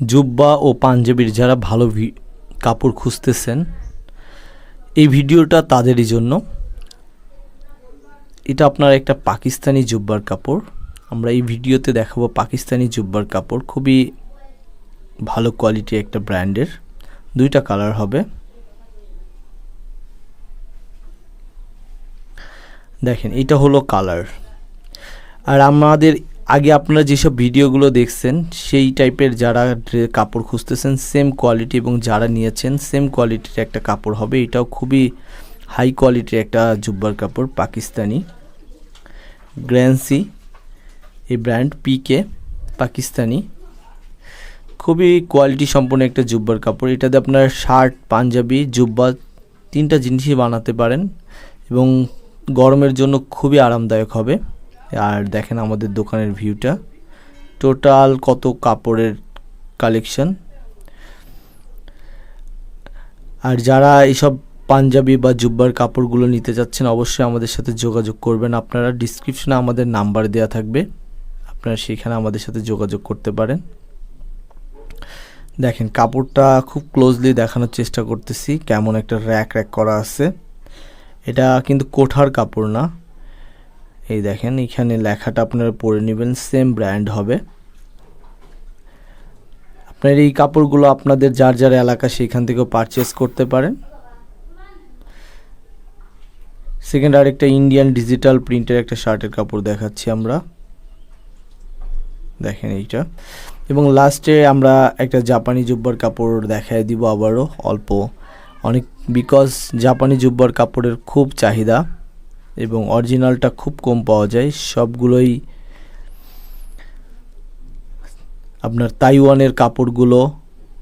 জুব্বা ও পাঞ্জাবির যারা ভালো কাপড় খুঁজতেছেন, এই ভিডিওটা তাদেরই জন্য। এটা আপনার একটা পাকিস্তানি জুব্বার কাপড়। আমরা এই ভিডিওতে দেখাবো পাকিস্তানি জুব্বার কাপড়। খুবই ভালো কোয়ালিটির একটা ব্র্যান্ডের। দুইটা কালার হবে। দেখেন, এটা হলো কালার। আর আমাদের আগে আপনারা যেসব ভিডিওগুলো দেখছেন, সেই টাইপের যারা কাপড় খুঁজতেছেন সেম কোয়ালিটি এবং যারা নিয়েছেন সেম কোয়ালিটির একটা কাপড় হবে। এটাও খুবই হাই কোয়ালিটির একটা জুব্বার কাপড়, পাকিস্তানি। গ্র্যান্সি এই ব্র্যান্ড পিকে পাকিস্তানি। খুবই কোয়ালিটি সম্পন্ন একটা জুব্বার কাপড়। এটাতে আপনার শার্ট পাঞ্জাবি, জুব্বা, তিনটা জিনিসই বানাতে পারেন এবং গরমের জন্য খুবই আরামদায়ক হবে। আর দেখেন আমাদের দোকানের ভিউটা। টোটাল কত কাপড়ের কালেকশন আর যারা এইসব পাঞ্জাবি বা জুব্বার কাপড়গুলো নিতে যাচ্ছেন, অবশ্যই আমাদের সাথে যোগাযোগ করবেন। আপনারা ডিসক্রিপশনে আমাদের নাম্বার দেওয়া থাকবে। আপনারা সেখানে আমাদের সাথে যোগাযোগ করতে পারেন। দেখেন, কাপড়টা খুব ক্লোজলি দেখানোর চেষ্টা করতেছি। কেমন একটা র্যাক র্যাক করা আছে। এটা কিন্তু কোঠার কাপড় না। এই দেখেন, এখানে লেখাটা আপনারা পরে নেবেন সেম ব্র্যান্ড হবে। আপনার এই কাপড়গুলো আপনাদের যার যার এলাকা সেখান থেকেও পারচেস করতে পারেন। সেকেন্ড আরেকটা ইন্ডিয়ান ডিজিটাল প্রিন্টের একটা শার্টের কাপড় দেখাচ্ছি আমরা। দেখেন এইটা। এবং লাস্টে আমরা একটা জাপানি জুব্বার কাপড় দেখায় দিব আবারও, অল্প। অনেক বিকজ জাপানি জুব্বার কাপড়ের খুব চাহিদা। এবং অরিজিনালটা খুব কম পাওয়া যায়। সবগুলোই আপনার তাইওয়ানের কাপড়গুলো,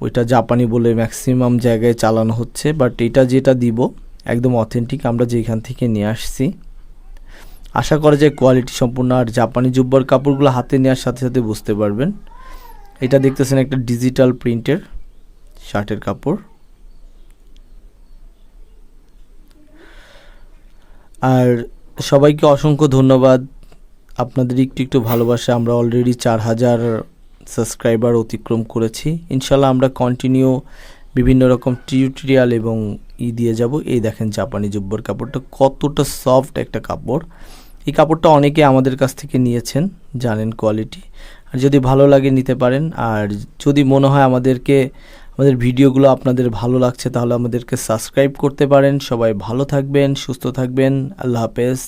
ওইটা জাপানি বলে ম্যাক্সিমাম জায়গায় চালানো হচ্ছে বাট এটা যেটা দিব, একদম অথেন্টিক আমরা যেখান থেকে নিয়ে আসছি। আশা করা যায় কোয়ালিটি সম্পূর্ণ, আর জাপানি জুব্বার কাপড়গুলো হাতে নেওয়ার সাথে সাথে বুঝতে পারবেন। এটা দেখতেছেন একটা ডিজিটাল প্রিন্টের শার্টের কাপড়। আর সবাইকে অসংখ্য ধন্যবাদ। আপনাদের একটু একটু ভালোবাসা, আমরা অলরেডি চার হাজার সাবস্ক্রাইবার অতিক্রম করেছি। ইনশাল্লাহ আমরা কন্টিনিউ বিভিন্ন রকম টিউটোরিয়াল এবং ই দিয়ে যাব। এই দেখেন জাপানি জুব্বর কাপড়টা, কতটা সফট একটা কাপড়। এই কাপড়টা অনেকে আমাদের কাছ থেকে নিয়েছেন, জানেন কোয়ালিটি আর যদি ভালো লাগে নিতে পারেন, আর যদি মনে হয় আমাদেরকে আমাদের ভিডিওগুলো আপনাদের ভালো লাগছে তাহলে আমাদেরকে সাবস্ক্রাইব করতে পারেন। সবাই ভালো থাকবেন, সুস্থ থাকবেন। আল্লাহ হাফেজ।